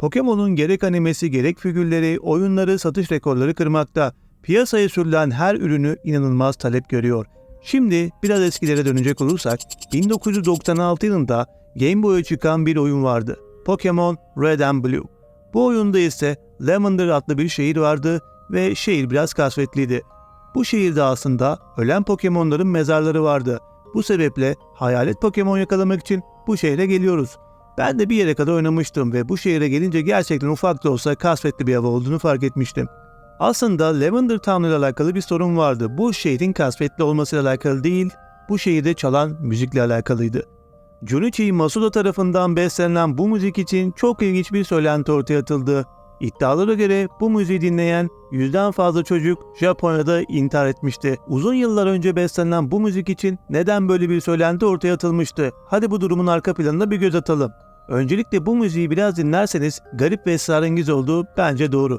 Pokemon'un gerek animesi gerek figürleri, oyunları satış rekorları kırmakta. Piyasaya sürülen her ürünü inanılmaz talep görüyor. Şimdi biraz eskilere dönecek olursak 1996 yılında Game Boy'a çıkan bir oyun vardı. Pokemon Red and Blue. Bu oyunda ise Lavender adlı bir şehir vardı ve şehir biraz kasvetliydi. Bu şehirde aslında ölen Pokemon'ların mezarları vardı. Bu sebeple hayalet Pokemon yakalamak için bu şehre geliyoruz. Ben de bir yere kadar oynamıştım ve bu şehre gelince gerçekten ufak da olsa kasvetli bir hava olduğunu fark etmiştim. Aslında Lavender Town ile alakalı bir sorun vardı. Bu şehrin kasvetli olmasıyla alakalı değil, bu şehirde çalan müzikle alakalıydı. Junichi Masuda tarafından bestelenen bu müzik için çok ilginç bir söylenti ortaya atıldı. İddialara göre bu müziği dinleyen yüzden fazla çocuk Japonya'da intihar etmişti. Uzun yıllar önce bestelenen bu müzik için neden böyle bir söylenti ortaya atılmıştı? Hadi bu durumun arka planına bir göz atalım. Öncelikle bu müziği biraz dinlerseniz garip ve esrarengiz olduğu bence doğru.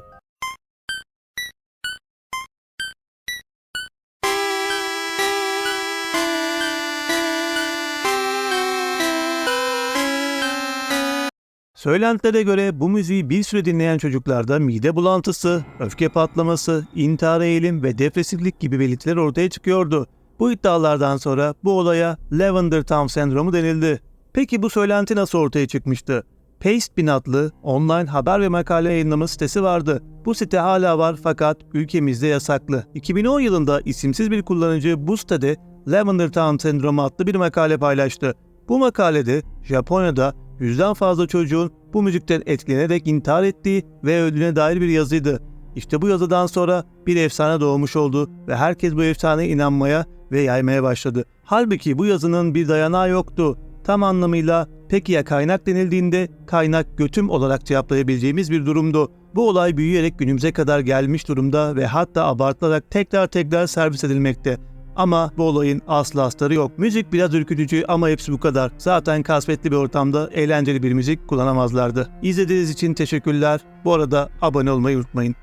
Söylentilere göre bu müziği bir süre dinleyen çocuklarda mide bulantısı, öfke patlaması, intihar eğilim ve depresiflik gibi belirtiler ortaya çıkıyordu. Bu iddialardan sonra bu olaya Lavender Town sendromu denildi. Peki bu söylenti nasıl ortaya çıkmıştı? Pastebin adlı online haber ve makale yayınlama sitesi vardı. Bu site hala var fakat ülkemizde yasaklı. 2010 yılında isimsiz bir kullanıcı bu sitede Lavender Town sendromu adlı bir makale paylaştı. Bu makalede Japonya'da yüzden fazla çocuğun bu müzikten etkilenerek intihar ettiği ve öldüğüne dair bir yazıydı. İşte bu yazıdan sonra bir efsane doğmuş oldu ve herkes bu efsaneye inanmaya ve yaymaya başladı. Halbuki bu yazının bir dayanağı yoktu. Tam anlamıyla peki ya kaynak denildiğinde kaynak götüm olarak cevaplayabileceğimiz bir durumdu. Bu olay büyüyerek günümüze kadar gelmiş durumda ve hatta abartılarak tekrar tekrar servis edilmekte. Ama bu olayın aslı astarı yok. Müzik biraz ürkütücü ama hepsi bu kadar. Zaten kasvetli bir ortamda eğlenceli bir müzik kullanamazlardı. İzlediğiniz için teşekkürler. Bu arada abone olmayı unutmayın.